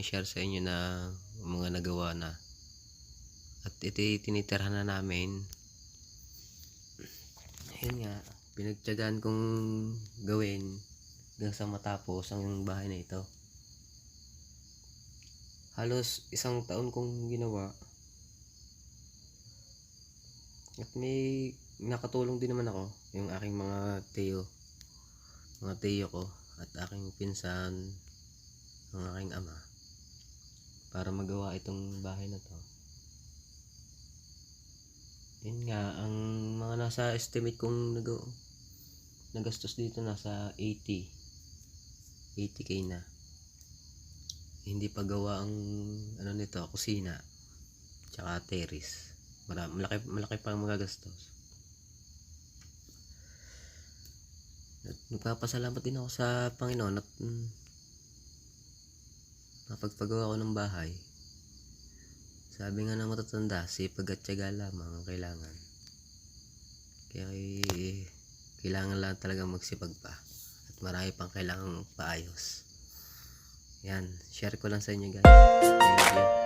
i-share sa inyo na mga nagawa na. At ito tinitirhan na namin. Ayun nga, pinagtyagaan kong gawin hanggang sa matapos ang bahay na ito. Halos isang taon kong ginawa. At may nakatulong din naman ako, yung aking mga tiyo, mga tiyo ko, at aking pinsan, ang aking ama, para magawa itong bahay na to. Yun nga, ang mga nasa estimate kong nag nagastos dito nasa 80 80k na. Hindi pa gawa ang ano nito, kusina tsaka terrace. Malaki, malaki pa ang magagastos nagpapasalamat din ako sa Panginoon at mm, napagpagawa ko ng bahay. Sabi nga ng matatanda sipag at tiyaga lamang ang kailangan. Kaya eh, kailangan lang talaga magsipag pa at marami pang kailangan paayos. Yan share ko lang sa inyo guys. Thank you